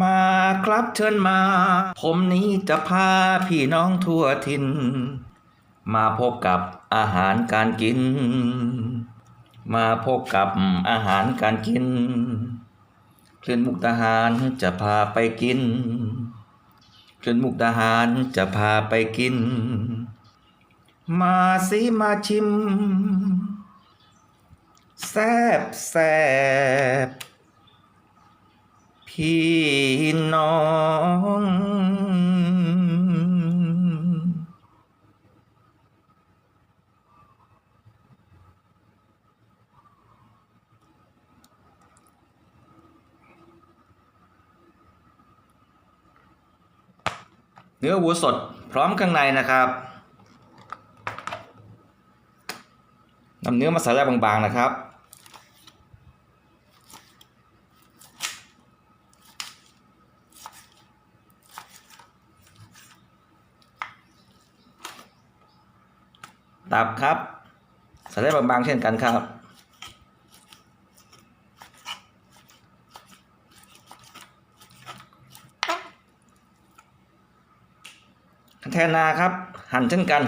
มาครับเชิญมา ผมนี้จะพาพี่น้องทั่วทิน มาพบกับอาหารการกิน มาพบกับอาหารการกินคลื่นมุกดาหารจะพาไปกินคลื่นมุกดาหารจะพาไปกิน มาสิมาชิม แซบแซบ พี่น้อง เนื้อวัวสดพร้อมข้างในนะครับนำเนื้อมาใส่ได้บางๆนะครับ ตับครับใส่ได้บางๆเช่นกันครับแทนนาครับ หั่นเช่นกัน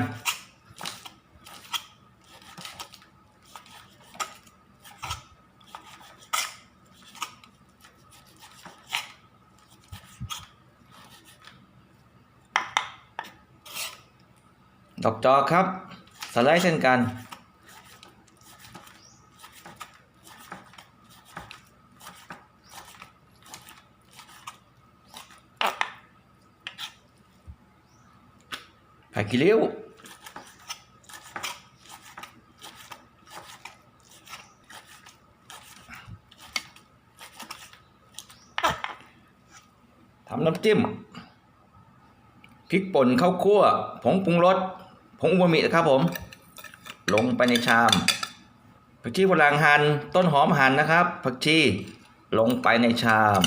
ดอกจอกครับ สไลด์เช่นกัน ผักขี้ริ้วทำน้ำจิ้มพริกป่นข้าวคั่วผงปรุงรส ผงอูมามินะครับผม ลงไปในชาม ผักชีฝรั่งหั่นต้นหอมหั่นนะครับ ผักชีลงไปในชาม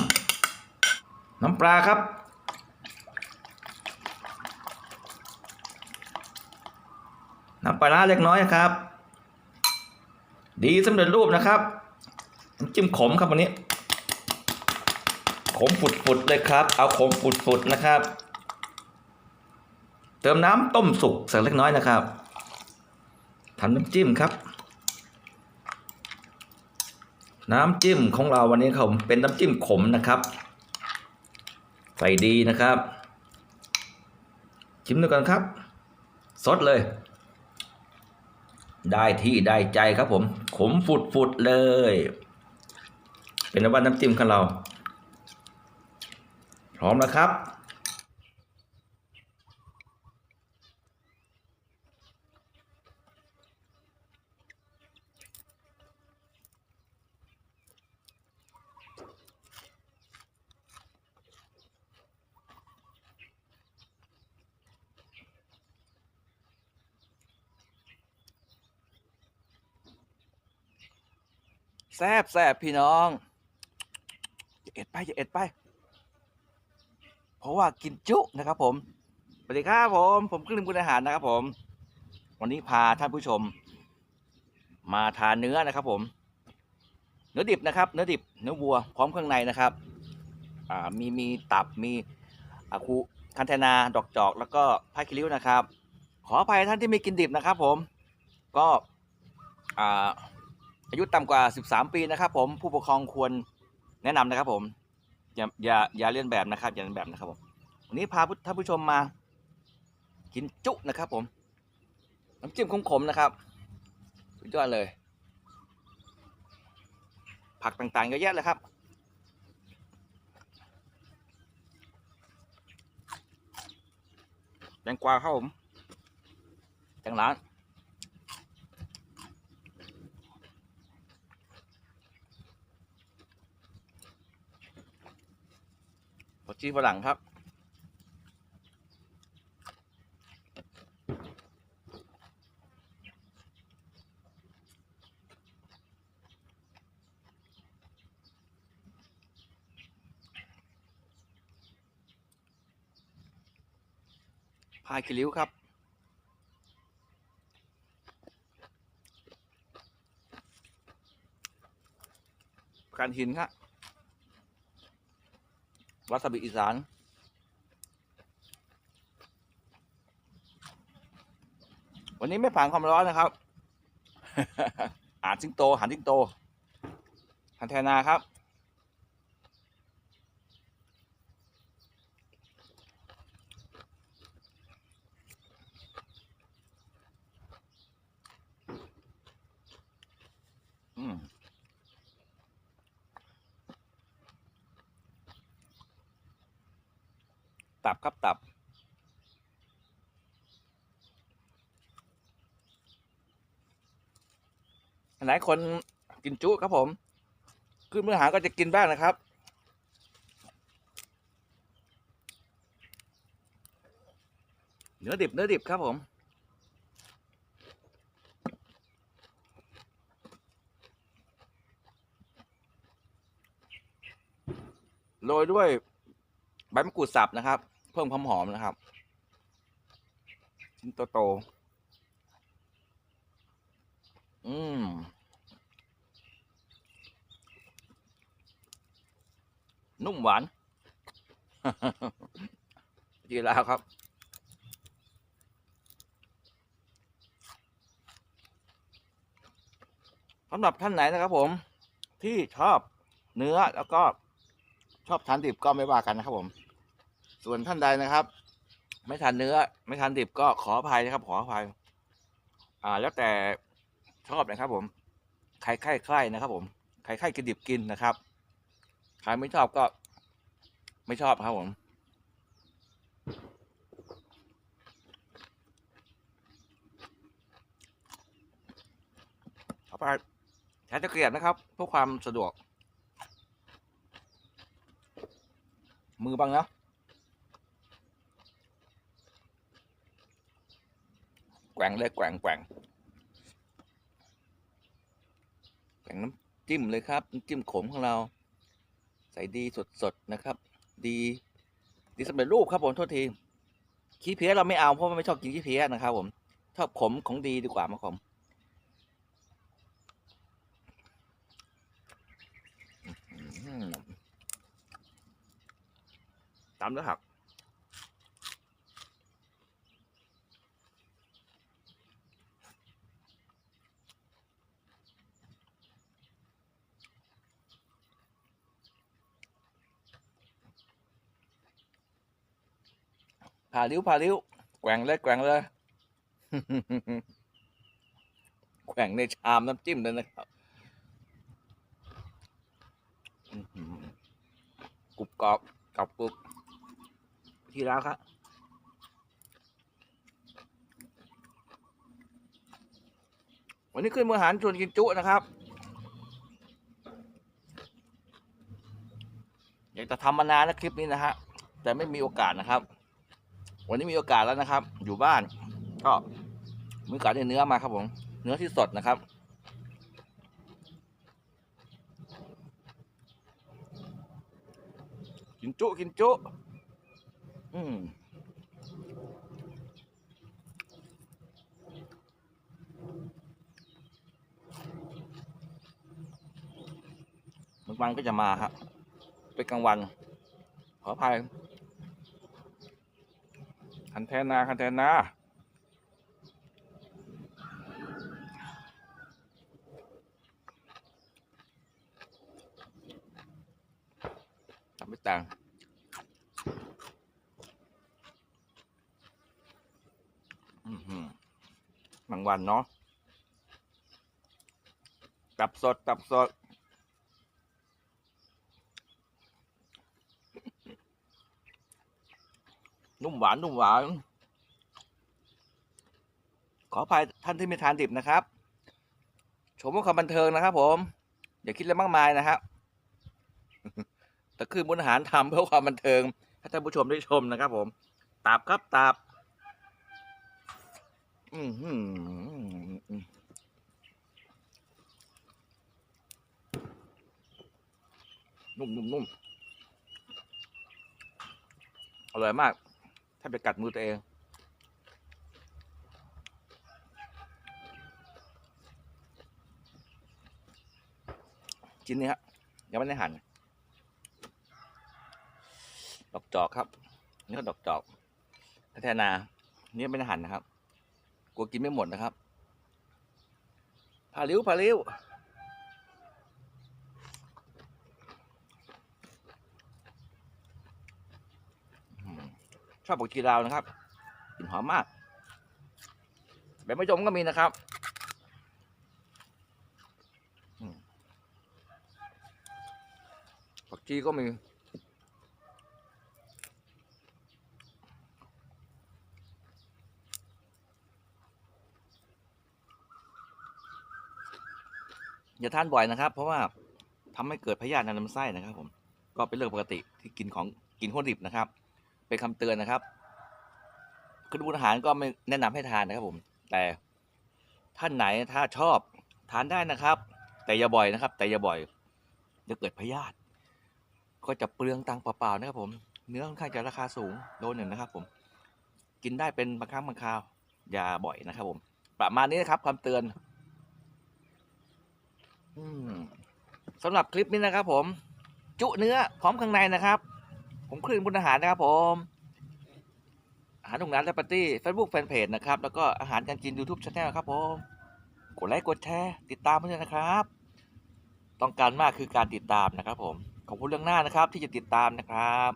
น้ำปลาครับ น้ำปลาเล็กน้อยครับ ดีสำเร็จรูปนะครับจิ้มขมครับวันนี้ ขมฝุดๆเลยครับ เอาขมฝุดๆนะครับ เติมน้ำต้มสุกสักเล็กน้อยนะครับทำน้ำจิ้มครับ น้ำจิ้มของเราวันนี้เขาเป็นน้ำจิ้มขมนะครับ ใส่ดีนะครับ ชิมดูกันครับสดเลย ได้ที่ได้ใจครับผม ขมฝุดฝุดเลย เป็นว่าน้ำจิ้มของเรา พร้อมแล้วครับ ซบแซบพี่น้องอย่าเอ็ดไปอย่าเอ็ดไป เพราะว่ากินจุนะครับผมสวัสดีครับผม ผมกลิมกุลอาหารนะครับ ผม วันนี้พาท่านผู้ชม มาทานเนื้อนะครับ ผม เนื้อดิบนะครับ เนื้อดิบ เนื้อวัวพร้อมเครื่องในนะครับอ่ามีมีตับมีอาคูคันเทนาดอกจอก แล้วก็ผ้าคิริ้วนะครับ ขออภัยท่านที่ไม่กินดิบนะครับ ผมก็อ่า อายุต่ำกว่า 13 ปีนะครับ ผมผู้ปกครองควรแนะนำนะครับ ผมอย่าอย่าอย่าเลียนแบบนะครับอย่าเลียนแบบนะครับผมวันนี้พาท่านผู้ชมมา กินจุนะครับ ผมน้ำจิ้มขมๆนะครับสุดยอดเลย ผักต่างๆเยอะแยะเลยครับแตงกวาครับผมแตงร้าน ชีฝรั่งครับ พายคิริ้วครับการหินครับ วาซาบิอีสานวันนี้ไม่ผ่านความร้อนนะครับ อาหารสิงโตหันสิงโตหันแทนาครับ อืม ตับครับตับ หลายคนกินจุครับผม ขึ้นมื้อหาก็จะกินบ้างนะครับ เนื้อดิบเนื้อดิบครับผมโรยด้วยใบมะกรูดสับนะครับ เพิ่มความหอมนะครับ ชิ้นโตๆอืมนุ่มหวานจีลาวครับ สำหรับท่านไหนนะครับผม ที่ชอบเนื้อแล้วก็ชอบทานดิบก็ไม่ว่ากันนะครับผม ส่วนท่านใดนะครับ ไม่ทานเนื้อ ไม่ทานดิบก็ขออภัยนะครับ ขออภัย อ่า แล้วแต่ชอบนะครับ ผม ใครใครใครนะครับ ผม ใครใครกินดิบกินนะครับใครไม่ชอบก็ ไม่ชอบครับผมต่อไปใช้ตะเกียบนะครับเพื่อความสะดวก มือบังนะแก ว่งเลยแกว่งแกว่งแกว่งน้ำจิ้มเลยครับน้ำจิ้มขมของเรา ใส่ดีสดๆนะครับ ดีดีสำเร็จรูปครับผมโทษทีขี้เพี้ยเราไม่เอาเพราะว่าไม่ชอบกินขี้เพี้ยนะครับผมชอบขมของดีดีกว่ามาผมตามแล้วครับ ผ่าริ้วผ่าริ้วแกว่งเลยแกว่งเลยแกว่งในชามน้ำจิ้มเลยนะครับกรุบกรอบกรอบกรุบที่แล้วครับวันนี้ขึ้นมือหารชวนกินจุนะครับอยากจะทำมานานนะคลิปนี้นะฮะแต่ไม่มีโอกาสนะครับ วันนี้มีโอกาสแล้วนะครับ อยู่บ้าน ก็มือการได้เนื้อมาครับผม เนื้อที่สดนะครับ กินจุกินจุ อืมบางวันก็จะมาครับเป็นกลางวัน ขออภัย คันแทนาคันแทนาทำไม่ต่างบางวันเนาะตับสดตับสด นุ่มหวานนุ่มหวาน ขออภัยท่านที่ไม่ทานดิบนะครับ ชมว่าความบันเทิงนะครับผม อย่าคิดอะไรมากมายนะครับแต่คือมุนอาหารทำเพื่อความบันเทิงให้ท่านผู้ชมได้ชมนะครับ ผมตับครับตับอือหือนุ่มนุ่มนุ่มอร่อยมาก ถ้าไปกัดมือตัวเอง ชิ้นนี้ฮะยังไม่ได้หั่นดอกจอกครับ นี่ก็ดอกจอกพัฒนานี่ไม่ได้หั่นนะครับ กลัวกินไม่หมดนะครับพาลิ้วพาลิ้ว ชอบผักชีลาวนะครับกลิ่นหอมมากแบบไม่จมก็มีนะครับผักชีก็มีอย่าทานบ่อยนะครับ เพราะว่าทำให้เกิดพยาธิในลำไส้นะครับ ผมก็เป็นเรื่องปกติที่กินของกินของดิบนะครับ เป็นคำเตือนนะครับคือดูอาหารก็ไม่แนะนำให้ทานนะครับผม แต่ท่านไหนถ้าชอบทานได้นะครับ แต่อย่าบ่อยนะครับ แต่อย่าบ่อยจะเกิดพยาธิก็จะเปลืองตังเปล่าๆนะครับผม เนื้อค่อนข้างจะราคาสูงโลหนึ่งนะครับ ผม กินได้เป็นบางครั้งบางคราว อย่าบ่อยนะครับ ผม ประมาณนี้นะครับคำเตือนอืมสำหรับคลิปนี้นะครับผม จุเนื้อพร้อมข้างในนะครับ ผมคลื่นบุญอาหารนะครับผมอาหารตรงนั้นและปาร์ตี้เฟซบุ๊กแฟนเพจนะครับ แล้วก็อาหารการกิน YouTube c h anel ครับผม กดไลค์กดแชร์ติดตามเพื่อนนะครับ ต้องการมากคือการติดตามนะครับ ผมขอบคุณเรื่องหน้านะครับ ที่จะติดตามนะครับ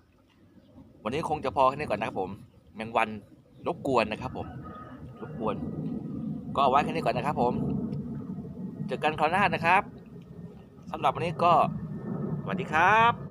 วันนี้คงจะพอแค่นี้ก่อนนะครับผมแมงวันรบกวนนะครับ ผมรบกวน ก็เอาไว้แค่นี้ก่อนนะครับ ผมเจอกันคราวหน้านะครับสำหรับวันนี้ก็สวัสดีครับ